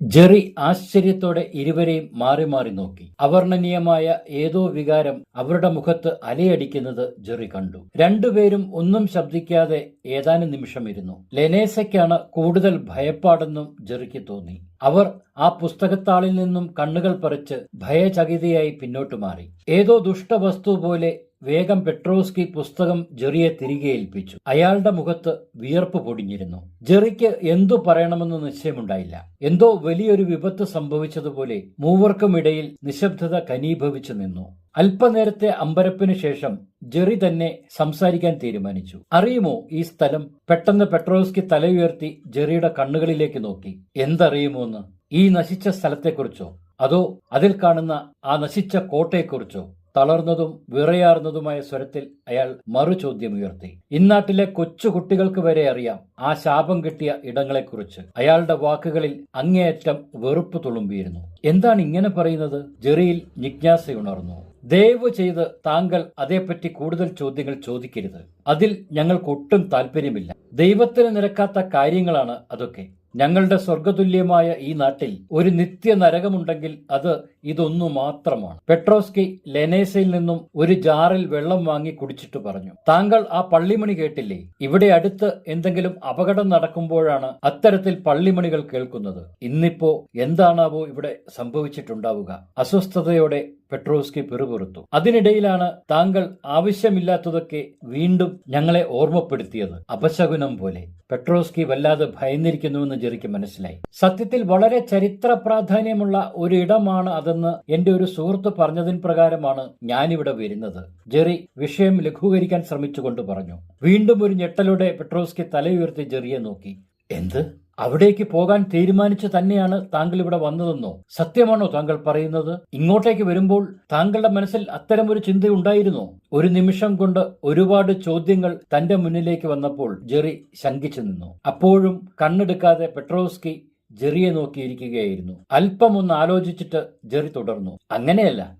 Jerry ആശ്ചര്യത്തോടെ ഇരുവരെയും മാറി മാറി നോക്കി. അവർണനീയമായ ഏതോ വികാരം അവരുടെ മുഖത്ത് അലയടിക്കുന്നത് ജെറി കണ്ടു. രണ്ടുപേരും ഒന്നും ശബ്ദിക്കാതെ ഏതാനും നിമിഷം ഇരുന്നു. ലെനേസയ്ക്കാണ് കൂടുതൽ ഭയപ്പാടെന്നും ജെറിക്ക് തോന്നി. അവർ ആ പുസ്തകത്താളിൽ നിന്നും കണ്ണുകൾ പറിച്ച് ഭയചകിതയായി പിന്നോട്ടു മാറി. ഏതോ ദുഷ്ടവസ്തു പോലെ വേഗം പെട്രോസ്കി പുസ്തകം ജെറിയെ തിരികെ ഏൽപ്പിച്ചു. അയാളുടെ മുഖത്ത് വിയർപ്പ് പൊടിഞ്ഞിരുന്നു. ജെറിക്ക് എന്തു പറയണമെന്ന് നിശ്ചയമുണ്ടായില്ല. എന്തോ വലിയൊരു വിപത്ത് സംഭവിച്ചതുപോലെ മൂവർക്കുമിടയിൽ നിശബ്ദത കനീഭവിച്ചു നിന്നു. അല്പനേരത്തെ അമ്പരപ്പിനു ശേഷം ജെറി തന്നെ സംസാരിക്കാൻ തീരുമാനിച്ചു. അറിയുമോ ഈ സ്ഥലം? പെട്ടെന്ന് പെട്രോസ്കി തലയുയർത്തി ജെറിയുടെ കണ്ണുകളിലേക്ക് നോക്കി. എന്തറിയുമോന്ന്? ഈ നശിച്ച സ്ഥലത്തെക്കുറിച്ചോ? അതോ അതിൽ കാണുന്ന ആ നശിച്ച കോട്ടയെക്കുറിച്ചോ? തളർന്നതും വിറയാർന്നതുമായ സ്വരത്തിൽ അയാൾ മറു ചോദ്യം ഉയർത്തി ഇന്നാട്ടിലെ കൊച്ചു കുട്ടികൾക്ക് വരെ അറിയാം ആ ശാപം കിട്ടിയ ഇടങ്ങളെക്കുറിച്ച്. അയാളുടെ വാക്കുകളിൽ അങ്ങേയറ്റം വെറുപ്പ് തുളുമ്പിയിരുന്നു. എന്താണ് ഇങ്ങനെ പറയുന്നത്? ജെറിയിൽ ജിജ്ഞാസയുണർന്നു. ദയവ് ചെയ്ത് താങ്കൾ അതേപ്പറ്റി കൂടുതൽ ചോദ്യങ്ങൾ ചോദിക്കരുത്. അതിൽ ഞങ്ങൾക്ക് ഒട്ടും താല്പര്യമില്ല. ദൈവത്തിന് നിരക്കാത്ത കാര്യങ്ങളാണ് അതൊക്കെ. ഞങ്ങളുടെ സ്വർഗതുല്യമായ ഈ നാട്ടിൽ ഒരു നിത്യ നരകമുണ്ടെങ്കിൽ അത് ഇതൊന്നു മാത്രമാണ്. പെട്രോസ്കി ലെനേസയിൽ നിന്നും ഒരു ജാറിൽ വെള്ളം വാങ്ങി കുടിച്ചിട്ട് പറഞ്ഞു. താങ്കൾ ആ പള്ളിമണി കേട്ടില്ലേ? ഇവിടെ അടുത്ത് എന്തെങ്കിലും അപകടം നടക്കുമ്പോഴാണ് അത്തരത്തിൽ പള്ളിമണികൾ കേൾക്കുന്നത്. ഇന്നിപ്പോ എന്താണാവോ ഇവിടെ സംഭവിച്ചിട്ടുണ്ടാവുക? അസ്വസ്ഥതയോടെ പെട്രോസ്കി പിറുപിറുത്തു. അതിനിടയിലാണ് താങ്കൾ ആവശ്യമില്ലാത്തതൊക്കെ വീണ്ടും ഞങ്ങളെ ഓർമ്മപ്പെടുത്തിയത്. അപശകുനം പോലെ. പെട്രോസ്കി വല്ലാതെ ഭയന്നിരിക്കുന്നുവെന്ന് ജെറിക്ക് മനസ്സിലായി. സത്യത്തിൽ വളരെ ചരിത്ര പ്രാധാന്യമുള്ള ഒരു ഇടമാണ് അതെന്ന് എന്റെ ഒരു സുഹൃത്ത് പറഞ്ഞതിന് പ്രകാരമാണ് ഞാനിവിടെ വരുന്നത്. ജെറി വിഷയം ലഘൂകരിക്കാൻ ശ്രമിച്ചുകൊണ്ട് പറഞ്ഞു. വീണ്ടും ഒരു ഞെട്ടലോടെ പെട്രോസ്കി തലയുയർത്തി ജെറിയെ നോക്കി. എന്ത്? അവിടേക്ക് പോകാൻ തീരുമാനിച്ചു തന്നെയാണ് താങ്കൾ ഇവിടെ വന്നതെന്നോ? സത്യമാണോ താങ്കൾ പറയുന്നത്? ഇങ്ങോട്ടേക്ക് വരുമ്പോൾ താങ്കളുടെ മനസ്സിൽ അത്തരം അത്തരമൊരു ചിന്തയുണ്ടായിരുന്നോ ഒരു നിമിഷം കൊണ്ട് ഒരുപാട് ചോദ്യങ്ങൾ തന്റെ മുന്നിലേക്ക് വന്നപ്പോൾ ജെറി ശങ്കിച്ചു നിന്നു. അപ്പോഴും കണ്ണെടുക്കാതെ പെട്രോസ്കി ജെറിയെ നോക്കിയിരിക്കുകയായിരുന്നു. അല്പം ഒന്ന് ആലോചിച്ചിട്ട് ജെറി തുടർന്നു. അങ്ങനെയല്ല.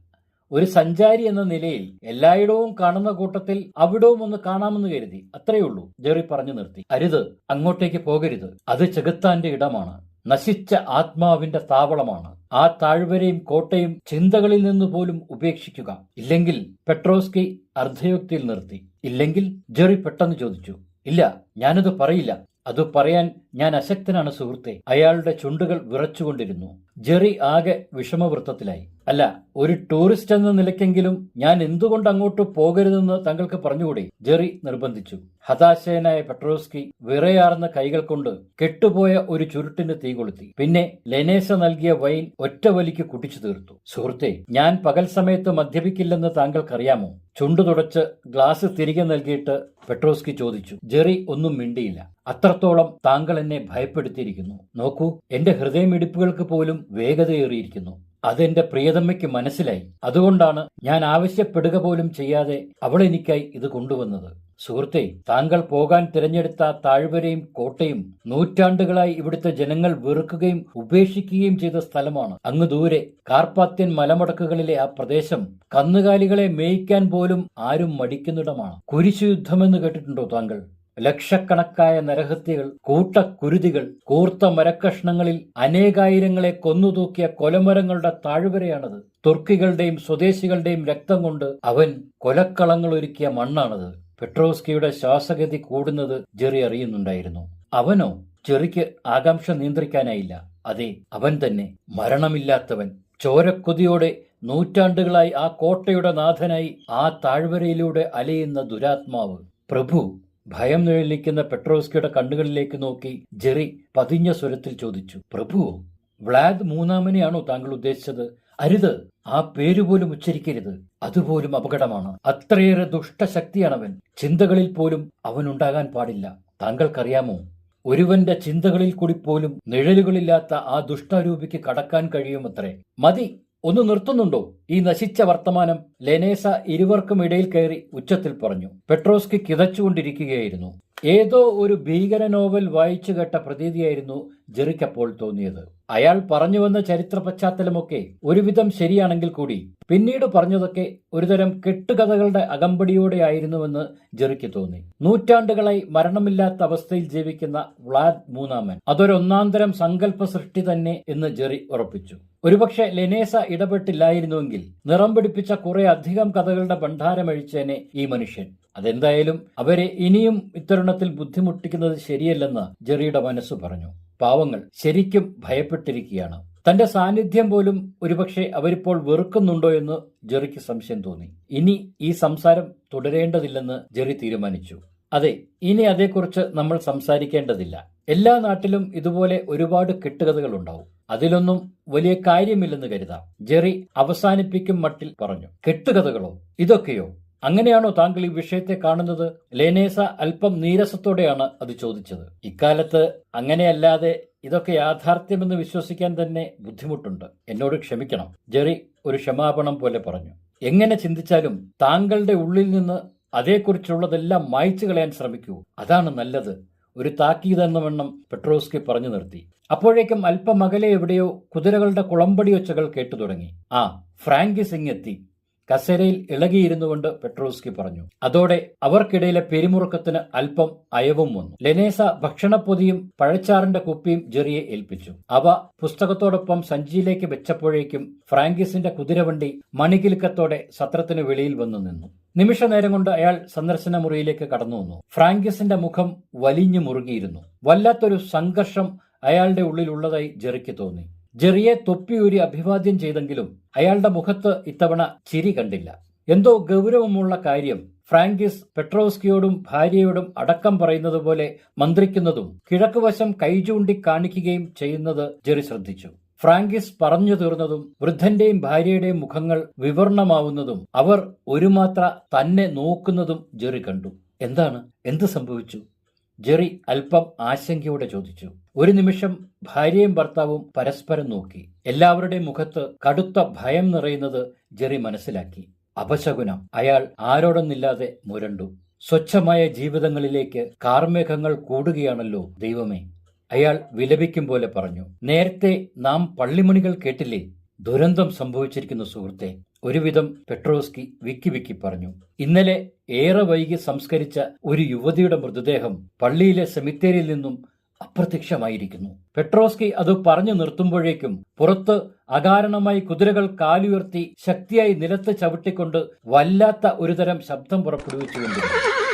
ഒരു സഞ്ചാരി എന്ന നിലയിൽ എല്ലായിടവും കാണുന്ന കൂട്ടത്തിൽ അവിടവും ഒന്ന് കാണാമെന്ന് കരുതി. അത്രയേ ഉള്ളൂ. ജെറി പറഞ്ഞു നിർത്തി. അരുത്. അങ്ങോട്ടേക്ക് പോകരുത്. അത് ചെകുത്താന്റെ ഇടമാണ്. നശിച്ച ആത്മാവിന്റെ താവളമാണ്. ആ താഴ്വരയും കോട്ടയും ചിന്തകളിൽ നിന്ന് പോലും ഉപേക്ഷിക്കുക. ഇല്ലെങ്കിൽ പെട്രോസ്കി അർദ്ധയുക്തിയിൽ നിർത്തി. ഇല്ലെങ്കിൽ ജെറി പെട്ടെന്ന് ചോദിച്ചു. ഇല്ല ഞാനത് പറയില്ല. അത് പറയാൻ ഞാൻ അശക്തനാണ് സുഹൃത്തെ. അയാളുടെ ചുണ്ടുകൾ വിറച്ചുകൊണ്ടിരുന്നു. ജെറി ആകെ വിഷമവൃത്തത്തിലായി. അല്ല ഒരു ടൂറിസ്റ്റ് എന്ന നിലയ്ക്കെങ്കിലും ഞാൻ എന്തുകൊണ്ട് അങ്ങോട്ട് പോകരുതെന്ന് തങ്ങൾക്ക് പറഞ്ഞുകൂടി? ജെറി നിർബന്ധിച്ചു. ഹതാശയനായ പെട്രോസ്കി വിറയാർന്ന കൈകൾ കൊണ്ട് കെട്ടുപോയ ഒരു ചുരുട്ടിന് തീ കൊളുത്തി. പിന്നെ ലെനേസ നൽകിയ വൈൻ ഒറ്റ വലിക്ക് കുടിച്ചു തീർത്തു. സുഹൃത്തെ ഞാൻ പകൽ സമയത്ത് മദ്യപിക്കില്ലെന്ന് താങ്കൾക്കറിയാമോ? ചുണ്ടു തുടച്ച് ഗ്ലാസ് തിരികെ നൽകിയിട്ട് പെട്രോസ്കി ചോദിച്ചു. ജെറി ഒന്നും മിണ്ടിയില്ല. അത്രത്തോളം താങ്കൾ എന്നെ ഭയപ്പെടുത്തിയിരിക്കുന്നു. നോക്കൂ എന്റെ ഹൃദയമിടിപ്പുകൾക്ക് പോലും വേഗതയേറിയിരിക്കുന്നു. അതെന്റെ പ്രിയതമ്മയ്ക്ക് മനസ്സിലായി. അതുകൊണ്ടാണ് ഞാൻ ആവശ്യപ്പെടുക പോലും ചെയ്യാതെ അവൾ എനിക്കായി ഇത് കൊണ്ടുവന്നത്. സുഹൃത്തെ താങ്കൾ പോകാൻ തിരഞ്ഞെടുത്ത താഴ്വരയും കോട്ടയും നൂറ്റാണ്ടുകളായി ഇവിടുത്തെ ജനങ്ങൾ വെറുക്കുകയും ഉപേക്ഷിക്കുകയും ചെയ്ത സ്ഥലമാണ്. അങ്ങ് ദൂരെ കാർപ്പാത്യൻ മലമടക്കുകളിലെ ആ പ്രദേശം കന്നുകാലികളെ മേയ്ക്കാൻ പോലും ആരും മടിക്കുന്നിടമാണ്. കുരിശുയുദ്ധമെന്ന് കേട്ടിട്ടുണ്ടോ താങ്കൾ? ലക്ഷക്കണക്കായ നരഹത്യകൾ കൂട്ടക്കുരുതികൾ കൂർത്ത മരക്കഷ്ണങ്ങളിൽ അനേകായിരങ്ങളെ കൊന്നുതൂക്കിയ കൊലമരങ്ങളുടെ താഴ്വരയാണത്. തുർക്കികളുടെയും സ്വദേശികളുടെയും രക്തം കൊണ്ട് അവൻ കൊലക്കളങ്ങൾ ഒരുക്കിയ മണ്ണാണത്. പെട്രോസ്കിയുടെ ശ്വാസഗതി കൂടുന്നത് ജെറി അറിയുന്നുണ്ടായിരുന്നു. അവനോ ചെറിക്ക് ആകാംക്ഷ നിയന്ത്രിക്കാനായില്ല. അതെ അവൻ തന്നെ മരണമില്ലാത്തവൻ. ചോരക്കൊതിയോടെ നൂറ്റാണ്ടുകളായി ആ കോട്ടയുടെ നാഥനായി ആ താഴ്വരയിലൂടെ അലയുന്ന ദുരാത്മാവ്. പ്രഭു ഭയം നിഴലിക്കുന്ന പെട്രോസ്കിയുടെ കണ്ണുകളിലേക്ക് നോക്കി ജെറി പതിഞ്ഞ സ്വരത്തിൽ ചോദിച്ചു പ്രഭു വ്ലാദ് മൂന്നാമനെയാണോ താങ്കൾ ഉദ്ദേശിച്ചത്? അരുത് ആ പേരുപോലും ഉച്ചരിക്കരുത്. അതുപോലും അപകടമാണ്. അത്രയേറെ ദുഷ്ടശക്തിയാണവൻ. ചിന്തകളിൽ പോലും അവനുണ്ടാകാൻ പാടില്ല. താങ്കൾക്കറിയാമോ? ഒരുവന്റെ ചിന്തകളിൽ കൂടി പോലും നിഴലുകളില്ലാത്ത ആ ദുഷ്ടാരൂപിക്ക് കടക്കാൻ കഴിയുമത്രേ. മതി ഒന്ന് നിർത്തുന്നുണ്ടോ? ഈ നശിച്ച വർത്തമാനം ലെനേസ ഇരുവർക്കും ഇടയിൽ കയറി ഉച്ചത്തിൽ പറഞ്ഞു. പെട്രോസ്കി കിതച്ചുകൊണ്ടിരിക്കുകയായിരുന്നു. ഏതോ ഒരു ഭീകര നോവൽ വായിച്ചു കേട്ട പ്രതീതിയായിരുന്നു ജെറിക്കപ്പോൾ തോന്നിയത്. അയാൾ പറഞ്ഞു വന്ന ചരിത്ര പശ്ചാത്തലമൊക്കെ ഒരുവിധം ശരിയാണെങ്കിൽ കൂടി പിന്നീട് പറഞ്ഞതൊക്കെ ഒരുതരം കെട്ടുകഥകളുടെ അകമ്പടിയോടെ ആയിരുന്നുവെന്ന് ജെറിക്ക് തോന്നി. നൂറ്റാണ്ടുകളായി മരണമില്ലാത്ത അവസ്ഥയിൽ ജീവിക്കുന്ന വ്ളാദ് മൂന്നാമൻ അതൊരൊന്നാന്തരം സങ്കല്പ സൃഷ്ടി തന്നെ എന്ന് ജെറി ഉറപ്പിച്ചു. ഒരുപക്ഷെ ലെനേസ ഇടപെട്ടില്ലായിരുന്നുവെങ്കിൽ നിറം പിടിപ്പിച്ച കുറെ അധികം കഥകളുടെ ഭണ്ഡാരമഴിച്ചേനെ ഈ മനുഷ്യൻ. അതെന്തായാലും അവരെ ഇനിയും ഇത്തരുണത്തിൽ ബുദ്ധിമുട്ടിക്കുന്നത് ശരിയല്ലെന്ന് ജെറിയുടെ മനസ്സ് പറഞ്ഞു. പാവങ്ങൾ ശരിക്കും ഭയപ്പെട്ടിരിക്കുകയാണ്. തന്റെ സാന്നിധ്യം പോലും ഒരുപക്ഷെ അവരിപ്പോൾ വെറുക്കുന്നുണ്ടോ എന്ന് ജെറിക്ക് സംശയം തോന്നി. ഇനി ഈ സംസാരം തുടരേണ്ടതില്ലെന്ന് ജെറി തീരുമാനിച്ചു. അതെ ഇനി അതേക്കുറിച്ച് നമ്മൾ സംസാരിക്കേണ്ടതില്ല. എല്ലാ നാട്ടിലും ഇതുപോലെ ഒരുപാട് കെട്ടുകഥകൾ ഉണ്ടാവും. അതിലൊന്നും വലിയ കാര്യമില്ലെന്ന് കരുതാം. ജെറി അവസാനിപ്പിക്കും മട്ടിൽ പറഞ്ഞു. കെട്ടുകഥകളോ? ഇതൊക്കെയോ? അങ്ങനെയാണോ താങ്കൾ ഈ വിഷയത്തെ കാണുന്നത്? ലേനേസ അല്പം നീരസത്തോടെയാണ് അത് ചോദിച്ചത്. ഇക്കാലത്ത് അങ്ങനെയല്ലാതെ ഇതൊക്കെ യാഥാർത്ഥ്യമെന്ന് വിശ്വസിക്കാൻ തന്നെ ബുദ്ധിമുട്ടുണ്ട്. എന്നോട് ക്ഷമിക്കണം. ജെറി ഒരു ക്ഷമാപണം പോലെ പറഞ്ഞു. എങ്ങനെ ചിന്തിച്ചാലും താങ്കളുടെ ഉള്ളിൽ നിന്ന് അതേക്കുറിച്ചുള്ളതെല്ലാം മായ്ച്ചു കളയാൻ ശ്രമിക്കൂ. അതാണ് നല്ലത്. ഒരു താക്കീതെന്ന വണ്ണം പെട്രോസ്കി പറഞ്ഞു നിർത്തി. അപ്പോഴേക്കും അല്പം എവിടെയോ കുതിരകളുടെ കുളമ്പടിയൊച്ചകൾ കേട്ടു തുടങ്ങി ആ ഫ്രാങ്കി സിംഗ് എത്തി. കസേരയിൽ ഇളകിയിരുന്നു കൊണ്ട് പെട്രോസ്കി പറഞ്ഞു. അതോടെ അവർക്കിടയിലെ പെരുമുറുക്കത്തിന് അല്പം അയവും വന്നു. ലെനേസ ഭക്ഷണപ്പൊതിയും പഴച്ചാറിന്റെ കുപ്പിയും ജെറിയെ ഏൽപ്പിച്ചു. അവ പുസ്തകത്തോടൊപ്പം സഞ്ചിയിലേക്ക് വെച്ചപ്പോഴേക്കും ഫ്രാങ്കിസിന്റെ കുതിരവണ്ടി മണികിലുക്കത്തോടെ സത്രത്തിന് വെളിയിൽ വന്നു നിന്നു. നിമിഷ നേരം കൊണ്ട് അയാൾ സന്ദർശന മുറിയിലേക്ക് കടന്നു വന്നു. ഫ്രാങ്കിസിന്റെ മുഖം വലിഞ്ഞു മുറുകിയിരുന്നു. വല്ലാത്തൊരു സംഘർഷം അയാളുടെ ഉള്ളിലുള്ളതായി ജെറിക്ക് തോന്നി. ജെറിയെ തൊപ്പിയൂരി അഭിവാദ്യം ചെയ്തെങ്കിലും അയാളുടെ മുഖത്ത് ഇത്തവണ ചിരി കണ്ടില്ല. എന്തോ ഗൗരവമുള്ള കാര്യം ഫ്രാങ്കിസ് പെട്രോസ്കിയോടും ഭാര്യയോടും അടക്കം പറയുന്നത് പോലെ മന്ത്രിക്കുന്നതും കിഴക്കുവശം കൈചൂണ്ടി കാണിക്കുകയും ചെയ്യുന്നത് ജെറി ശ്രദ്ധിച്ചു. ഫ്രാങ്കിസ് പറഞ്ഞു തീർന്നതും വൃദ്ധന്റെയും ഭാര്യയുടെയും മുഖങ്ങൾ വിവർണമാവുന്നതും അവർ ഒരു മാത്ര തന്നെ നോക്കുന്നതും ജെറി കണ്ടു. എന്താണ്? എന്ത് സംഭവിച്ചു? ജെറി അല്പം ആശങ്കയോടെ ചോദിച്ചു. ഒരു നിമിഷം ഭാര്യയും ഭർത്താവും പരസ്പരം നോക്കി. എല്ലാവരുടെയും മുഖത്ത് കടുത്ത ഭയം നിറയുന്നത് ജെറി മനസ്സിലാക്കി. അപശകുനം. അയാൾ ആരോടൊന്നില്ലാതെ മുരണ്ടു. സ്വച്ഛമായ ജീവിതങ്ങളിലേക്ക് കാർമേഘങ്ങൾ കൂടുകയാണല്ലോ ദൈവമേ. അയാൾ വിലപിക്കും പോലെ പറഞ്ഞു. നേരത്തെ നാം പള്ളിമണികൾ കേട്ടില്ലേ? ദുരന്തം സംഭവിച്ചിരിക്കുന്ന സുഹൃത്തെ. ഒരുവിധം പെട്രോസ്കി വിക്കി വിക്കി പറഞ്ഞു. ഇന്നലെ ഏറെ വൈകി സംസ്കരിച്ച ഒരു യുവതിയുടെ മൃതദേഹം പള്ളിയിലെ സെമിത്തേരിയിൽ നിന്നും അപ്രത്യക്ഷമായിരിക്കുന്നു. പെട്രോസ്കി അത് പറഞ്ഞു നിർത്തുമ്പോഴേക്കും പുറത്ത് അകാരണമായി കുതിരകൾ കാലുയർത്തി ശക്തിയായി നിലത്ത് ചവിട്ടിക്കൊണ്ട് വല്ലാത്ത ഒരുതരം ശബ്ദം പുറപ്പെടുവിച്ചുകൊണ്ടിരുന്നു.